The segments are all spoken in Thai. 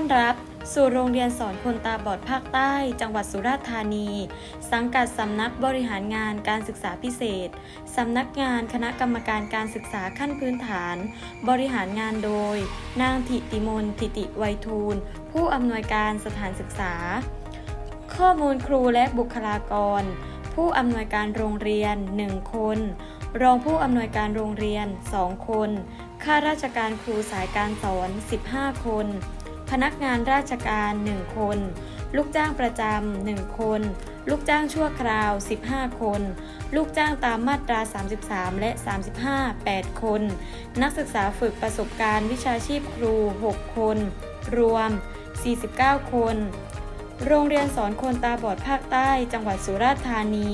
อนรับ สู่โรงเรียนสอนคนตาบอดภาคใต้ จังหวัดสุราษฎร์ธานี สังกัดสำนักบริหารงานการศึกษาพิเศษ สำนักงานคณะกรรมการการศึกษาขั้นพื้นฐาน บริหารงานโดย นางถิติมนทิติไวทูล ผู้อำนวยการสถานศึกษา ข้อมูลครูและบุคลากร ผู้อำนวยการโรงเรียน 1 คน รองผู้อำนวยการโรงเรียน 2 คนข้าราชการครูสายการสอน 15 คน พนักงานราชการ 1 คน ลูกจ้างประจำ1คน ลูกจ้างชั่วคราว 15 คน ลูกจ้างตามมาตรา 33 และ 35 8 คน นักศึกษาฝึกประสบการณ์วิชาชีพครู 6 คน รวม 49 คน โรงเรียนสอนคนตาบอดภาคใต้ จังหวัดสุราษฎร์ธานี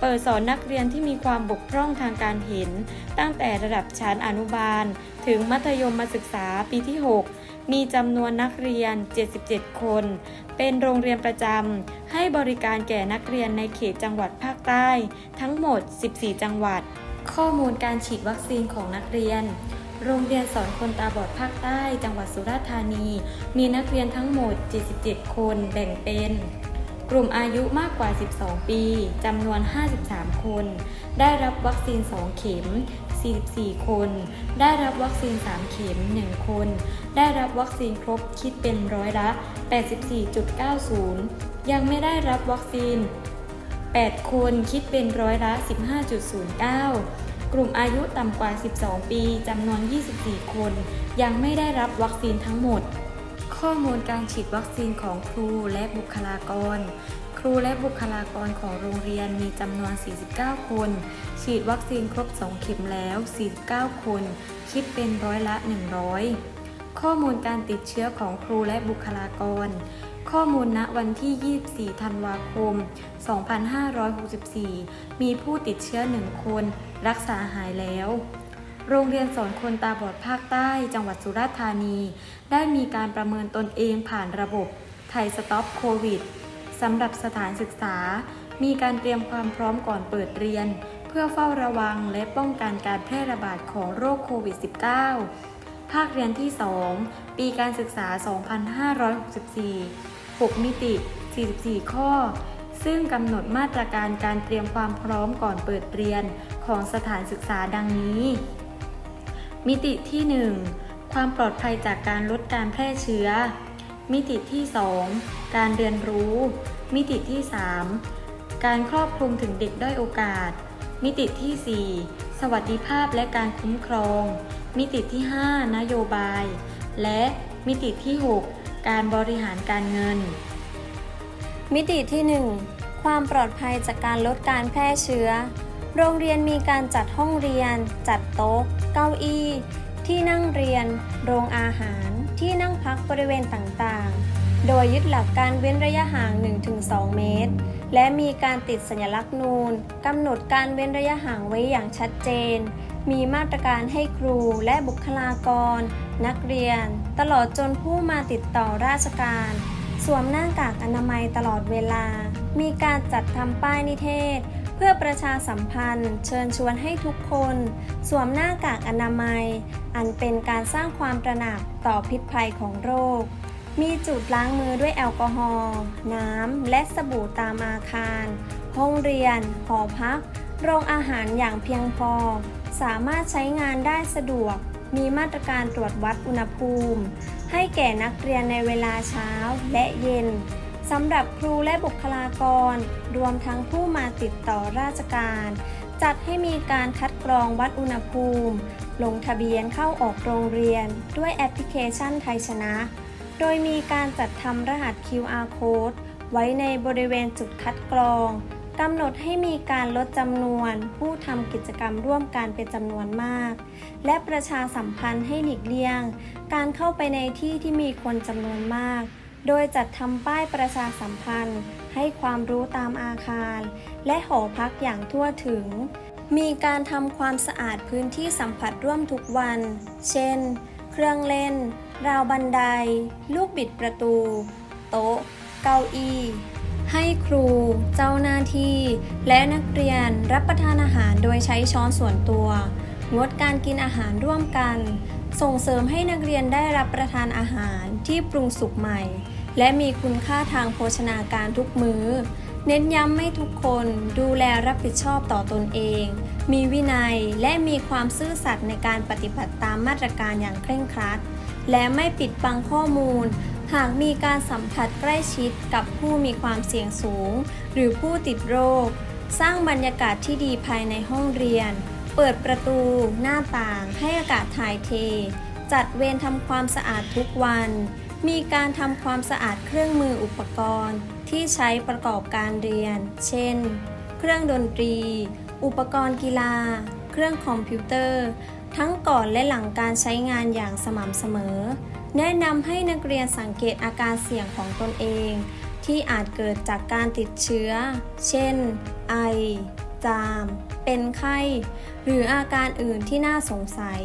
เปิดสอนนักเรียนที่มีความบกพร่องทางการเห็น ตั้งแต่ระดับชั้นอนุบาล ถึงมัธยมศึกษาปีที่ 6 มีจำนวนนักเรียน 77 คน เป็นโรงเรียนประจำ ให้บริการแก่นักเรียนในเขตจังหวัดภาคใต้ ทั้งหมด 14 จังหวัด ข้อมูลการฉีดวัคซีนของนักเรียน โรงเรียนสอนคนตาบอดภาคใต้ จังหวัดสุราษฎร์ธานี มีนักเรียนทั้งหมด 77 คนแบ่งเป็นกลุ่มอายุมากกว่า 12 ปี จำนวน 53 คน ได้รับวัคซีน 2 เข็ม 44 คน ได้รับวัคซีน 3 เข็ม 1 คน ได้รับวัคซีนครบคิดเป็นร้อยละ 84.90 ยังไม่ได้รับวัคซีน 8 คนคิดเป็นร้อยละ 15.09 กลุ่มอายุต่ำกว่า 12 ปีจำนวน 24 คน ยังไม่ได้รับวัคซีนทั้งหมดข้อมูลการฉีดวัคซีนของครูและบุคลากร ครูและบุคลากรของโรงเรียนมีจำนวน 49 คน ฉีดวัคซีนครบ 2 เข็มแล้ว 49 คน คิดเป็นร้อยละ 100 ข้อมูลการติดเชื้อของครูและบุคลากร ข้อมูลณวันที่ 24 ธันวาคม 2564 มีผู้ติดเชื้อ 1 คน รักษาหายแล้วโรงเรียนสอนคนตาบอดภาคใต้ จังหวัดสุราษฎร์ธานี ได้มีการประเมินตนเองผ่านระบบไทยสต็อปโควิด สำหรับสถานศึกษา มีการเตรียมความพร้อมก่อนเปิดเรียน เพื่อเฝ้าระวังและป้องกันการแพร่ระบาดของโรคโควิด -19 ภาคเรียนที่ 2 ปีการศึกษา 2564 6 มิติ 44 ข้อ ซึ่งกำหนดมาตรการการเตรียมความพร้อมก่อนเปิดเรียนของสถานศึกษาดังนี้ มิติที่ 1 ความปลอดภัยจากการลดการแพร่เชื้อ มิติที่ 2 การเรียนรู้ มิติที่ 3 การครอบคลุมถึงเด็กด้อยโอกาส มิติที่ 4 สวัสดิภาพและการคุ้มครอง มิติที่ 5 นโยบาย และมิติที่ 6 การบริหารการเงิน มิติที่ 1 ความปลอดภัยจากการลดการแพร่เชื้อ โรงเรียนมีการจัดห้องเรียน จัดโต๊ะ เก้าอี้ ที่นั่งเรียน โรงอาหาร ที่นั่งพักบริเวณต่างๆ โดยยึดหลักการเว้นระยะห่าง 1-2 เมตร และมีการติดสัญลักษณ์นูนกำหนดการเว้นระยะห่างไว้อย่างชัดเจน มีมาตรการให้ครูและบุคลากร นักเรียน ตลอดจนผู้มาติดต่อราชการสวมหน้ากากอนามัยตลอดเวลา มีการจัดทำป้ายนิเทศ เพื่อประชาสัมพันธ์ เชิญชวนให้ทุกคน สวมหน้ากากอนามัย อันเป็นการสร้างความตระหนักต่อพิษภัยของโรค มีจุดล้างมือด้วยแอลกอฮอล์น้ำ และสบู่ตามอาคาร ห้องเรียน หอพัก โรงอาหารอย่างเพียงพอ สามารถใช้งานได้สะดวก มีมาตรการตรวจวัดอุณหภูมิ ให้แก่นักเรียนในเวลาเช้าและเย็น สำหรับครูและบุคลากร รวมทั้งผู้มาติดต่อราชการ จัดให้มีการคัดกรองวัดอุณหภูมิ ลงทะเบียนเข้าออกโรงเรียน ด้วยแอปพลิเคชันไทยชนะ โดยมีการจัดทำรหัส QR code ไว้ในบริเวณจุดคัดกรองกำหนดให้มีการลดจำนวน ผู้ทำกิจกรรมร่วมกันเป็นจำนวนมาก และประชาสัมพันธ์ให้หลีกเลี่ยง การเข้าไปในที่ที่มีคนจำนวนมาก โดยจัดทำป้ายประชาสัมพันธ์ ให้ความรู้ตามอาคาร และหอพักอย่างทั่วถึง มีการทำความสะอาดพื้นที่สัมผัสร่วมทุกวัน เช่น เครื่องเล่น ราวบันได ลูกบิดประตู โต๊ะ เก้าอี้ให้ครู เจ้าหน้าที่ และนักเรียนรับประทานอาหารโดยใช้ช้อนส่วนตัว งดการกินอาหารร่วมกัน ส่งเสริมให้นักเรียนได้รับประทานอาหารที่ปรุงสุกใหม่ และมีคุณค่าทางโภชนาการทุกมื้อ เน้นย้ำให้ทุกคนดูแลรับผิดชอบต่อตนเอง มีวินัยและมีความซื่อสัตย์ในการปฏิบัติตามมาตรการอย่างเคร่งครัด และไม่ปิดบังข้อมูล หากมีการสัมผัสใกล้ชิดกับผู้มีความเสี่ยงสูง หรือผู้ติดโรค สร้างบรรยากาศที่ดีภายในห้องเรียน เปิดประตู หน้าต่าง ให้อากาศถ่ายเท จัดเวรทำความสะอาดทุกวัน มีการทำความสะอาดเครื่องมืออุปกรณ์ที่ใช้ประกอบการเรียน เช่น เครื่องดนตรี อุปกรณ์กีฬา เครื่องคอมพิวเตอร์ ทั้งก่อนและหลังการใช้งานอย่างสม่ำเสมอ แนะนำให้นักเรียนสังเกตอาการเสี่ยงของตนเอง ที่อาจเกิดจากการติดเชื้อ เช่น ไอ จาม เป็นไข้ หรืออาการอื่นที่น่าสงสัย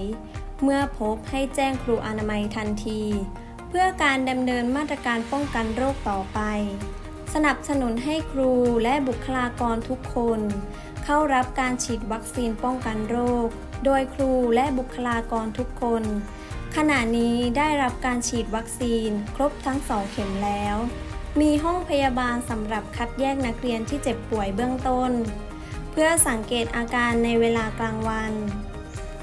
เมื่อพบให้แจ้งครูอนามัยทันที เพื่อการดำเนินมาตรการป้องกันโรคต่อไป สนับสนุนให้ครูและบุคลากรทุกคน เข้ารับการฉีดวัคซีนป้องกันโรค โดยครูและบุคลากรทุกคน ขณะนี้ได้รับการฉีดวัคซีนครบทั้งสองเข็มแล้ว มีห้องพยาบาลสำหรับคัดแยกนักเรียนที่เจ็บป่วยเบื้องต้น เพื่อสังเกตอาการในเวลากลางวัน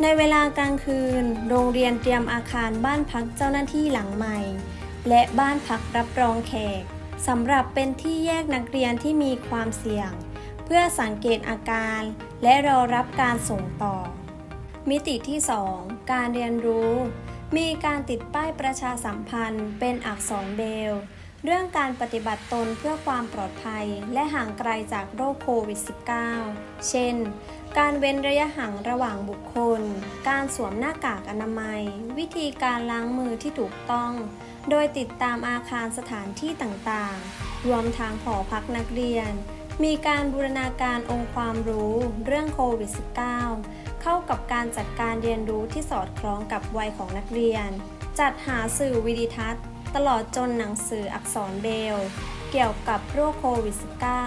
ในเวลากลางคืน โรงเรียนเตรียมอาคารบ้านพักเจ้าหน้าที่หลังใหม่ และบ้านพักรับรองแขกสำหรับเป็นที่แยกนักเรียนที่มีความเสี่ยง เพื่อสังเกตอาการ และรอรับการส่งต่อ มิติที่ 2 การเรียนรู้ มีการติดป้ายประชาสัมพันธ์เป็นอักษรเบล เรื่องการปฏิบัติตนเพื่อความปลอดภัย และห่างไกลจากโรคโควิด -19 เช่น การเว้นระยะห่างระหว่างบุคคล การสวมหน้ากากอนามัย วิธีการล้างมือที่ถูกต้อง โดยติดตามอาคารสถานที่ต่างๆ รวมทางหอพักนักเรียน มีการบูรณาการองค์ความรู้เรื่องโควิด -19 เข้ากับการจัดการเรียนรู้ที่สอดคล้องกับวัยของนักเรียน จัดหาสื่อวิดิทัศน์ ตลอดจนหนังสืออักษรเบล เกี่ยวกับโรคโควิด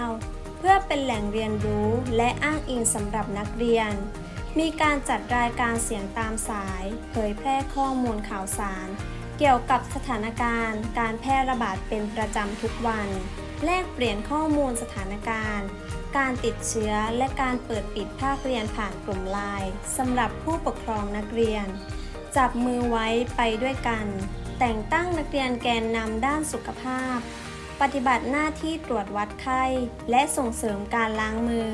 -19 เพื่อเป็นแหล่งเรียนรู้และอ้างอิงสำหรับนักเรียน มีการจัดรายการเสียงตามสาย เผยแพร่ข้อมูลข่าวสาร เกี่ยวกับสถานการณ์ การแพร่ระบาดเป็นประจำทุกวัน แลกเปลี่ยนข้อมูลสถานการณ์การติดเชื้อและการเปิดปิดภาคเรียนผ่านกลุ่มไลน์สำหรับผู้ปกครองนักเรียน จับมือไว้ไปด้วยกัน แต่งตั้งนักเรียนแกนนำด้านสุขภาพ ปฏิบัติหน้าที่ตรวจวัดไข้ และส่งเสริมการล้างมือ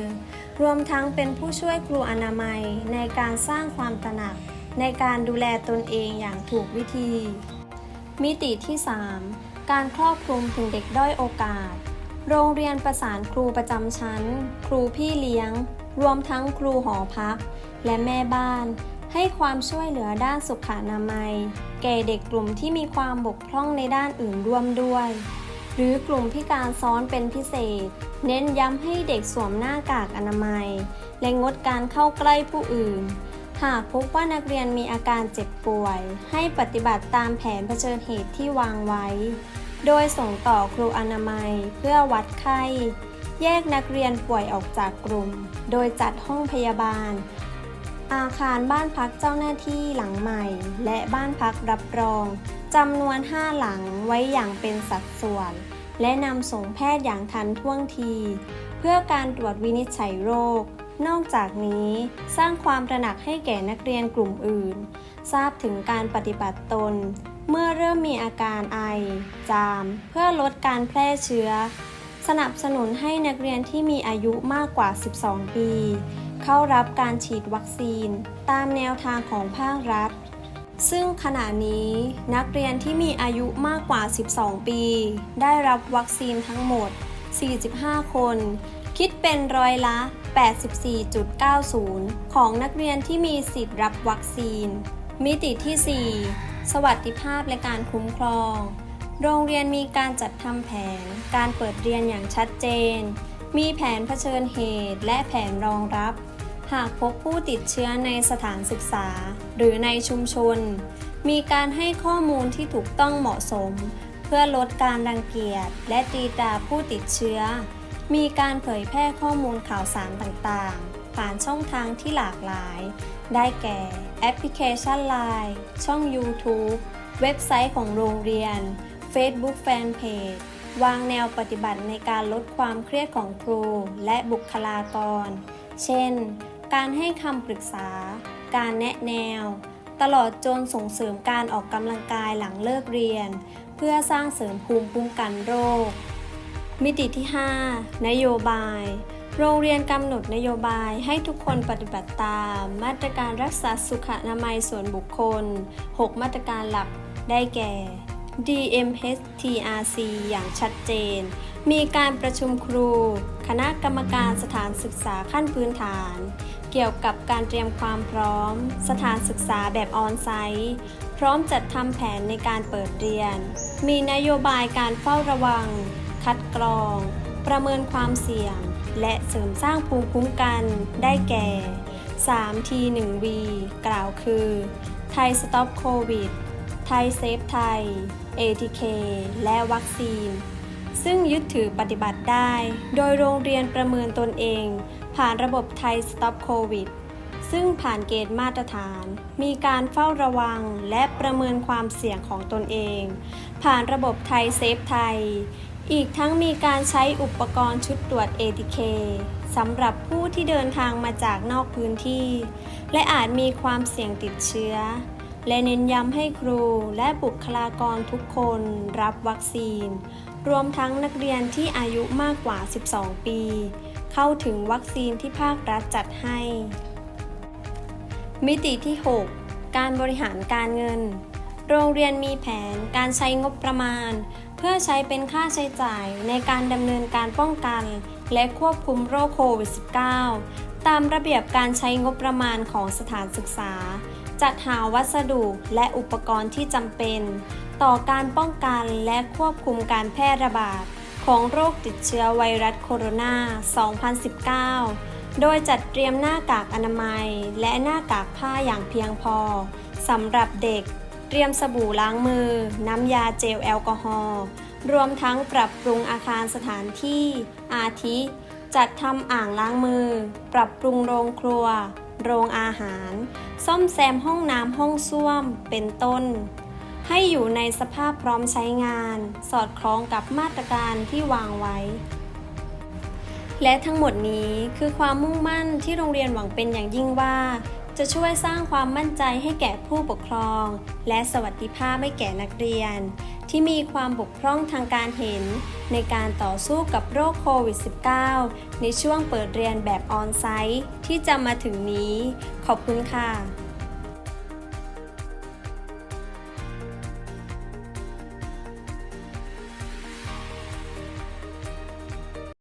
รวมทั้งเป็นผู้ช่วยครูอนามัยในการสร้างความตระหนัก ในการดูแลตนเองอย่างถูกวิธี มิติที่ 3 การครอบคลุมถึงเด็กด้อยโอกาส โรงเรียนประสานครูประจำชั้น ครูพี่เลี้ยง รวมทั้งครูหอพัก และแม่บ้าน ให้ความช่วยเหลือด้านสุขอนามัย แก่เด็กกลุ่มที่มีความบกพร่องในด้านอื่นร่วมด้วย หรือกลุ่มพิการซ้อนเป็นพิเศษ เน้นย้ำให้เด็กสวมหน้ากากอนามัย และงดการเข้าใกล้ผู้อื่น หากพบว่านักเรียนมีอาการเจ็บป่วย ให้ปฏิบัติตามแผนเผชิญเหตุที่วางไว้ โดยส่งต่อครูอนามัยเพื่อวัดไข้ แยกนักเรียนป่วยออกจากกลุ่ม โดยจัดห้องพยาบาล อาคารบ้านพักเจ้าหน้าที่หลังใหม่ และบ้านพักรับรองจำนวน 5 หลังไว้อย่างเป็นสัดส่วน และนำส่งแพทย์อย่างทันท่วงที เพื่อการตรวจวินิจฉัยโรค นอกจากนี้สร้างความตระหนักให้แก่นักเรียนกลุ่มอื่น ทราบถึงการปฏิบัติตน เมื่อเริ่มมีอาการไอ จาม เพื่อลดการแพร่เชื้อ สนับสนุนให้นักเรียนที่มีอายุมากกว่า 12 ปี เข้ารับการฉีดวัคซีน ตามแนวทางของภาครัฐ ซึ่งขณะนี้นักเรียนที่มีอายุมากกว่า 12 ปี ได้รับวัคซีนทั้งหมด 45 คน คิดเป็นร้อยละ 84.90 ของนักเรียนที่มีสิทธิ์รับวัคซีน มิติที่ 4 สวัสดิภาพและการคุ้มครองโรงเรียนมีการจัดทำแผน การเปิดเรียนอย่างชัดเจน มีแผนเผชิญเหตุและแผนรองรับ หากพบผู้ติดเชื้อในสถานศึกษา หรือในชุมชน มีการให้ข้อมูลที่ถูกต้องเหมาะสม เพื่อลดการรังเกียจและตีตาผู้ติดเชื้อ มีการเผยแพร่ข้อมูลข่าวสารต่างๆ ผ่านช่องทางที่หลากหลาย ได้แก่แอปพลิเคชัน Line ช่อง YouTube เว็บไซต์ของโรงเรียน Facebook Fanpage วางแนวปฏิบัติในการลดความเครียดของครูและบุคลากร เช่น การให้คำปรึกษา การแนะแนว ตลอดจนส่งเสริมการออกกำลังกายหลังเลิกเรียน เพื่อสร้างเสริมภูมิคุ้มกันโรค มิติที่ 5 นโยบาย โรงเรียนกำหนดนโยบายให้ทุกคนปฏิบัติตาม มาตรการรักษาสุขอนามัยส่วนบุคคล 6 มาตรการหลักได้แก่ DMHTRC อย่างชัดเจน มีการประชุมครู คณะกรรมการสถานศึกษาขั้นพื้นฐาน กี่ยวกับการเตรียมความพร้อม สถานศึกษาแบบออนไซต์พร้อมจัดทำแผนในการเปิดเรียน มีนโยบายการเฝ้าระวัง คัดกรอง ประเมินความเสี่ยง และเสริมสร้างภูมิคุ้มกันได้แก่ 3 t 1 v กล่าวคือ ไทยสต็อปโควิดไทยเซฟไทย ATK และวัคซีน ซึ่งยึดถือปฏิบัติได้ โดยโรงเรียนประเมินตนเอง ผ่านระบบไทยสต็อปโควิดซึ่งผ่านเกณฑ์มาตรฐาน มีการเฝ้าระวังและประเมินความเสี่ยงของตนเอง ผ่านระบบไทยเซฟไทย อีกทั้งมีการใช้อุปกรณ์ชุดตรวจ ATK สำหรับผู้ที่เดินทางมาจากนอกพื้นที่ และอาจมีความเสี่ยงติดเชื้อ และเน้นย้ำให้ครูและบุคลากรทุกคนรับวัคซีน รวมทั้งนักเรียนที่อายุมากกว่า 12 ปี เข้าถึงวัคซีนที่ภาครัฐจัดให้ มิติที่ 6 การบริหารการเงิน โรงเรียนมีแผนการใช้งบประมาณ เพื่อใช้เป็นค่าใช้จ่ายในการดำเนินการป้องกัน และควบคุมโรคโควิด -19 ตามระเบียบการใช้งบประมาณของสถานศึกษา จัดหาวัสดุและอุปกรณ์ที่จำเป็น ต่อการป้องกันและควบคุมการแพร่ระบาด ของโรคติดเชื้อไวรัสโคโรนา 2019 โดยจัดเตรียมหน้ากากอนามัย และหน้ากากผ้าอย่างเพียงพอสำหรับเด็ก เตรียมสบู่ล้างมือ น้ำยาเจลแอลกอฮอล์รวมทั้งปรับปรุงอาคารสถานที่ อาทิ จัดทำอ่างล้างมือ ปรับปรุงโรงครัว โรงอาหาร ซ่อมแซมห้องน้ำห้องส้วม เป็นต้น ให้อยู่ในสภาพพร้อมใช้งาน สอดคล้องกับมาตรการที่วางไว้ และทั้งหมดนี้คือความมุ่งมั่นที่โรงเรียนหวังเป็นอย่างยิ่งว่า จะช่วยสร้างความมั่นใจให้แก่ผู้ปกครอง และสวัสดิภาพให้แก่นักเรียน ที่มีความบกพร่องทางการเห็น ในการต่อสู้กับโรคโควิด -19 ในช่วงเปิดเรียนแบบออนไซต์ที่จะมาถึงนี้ ขอบคุณค่ะ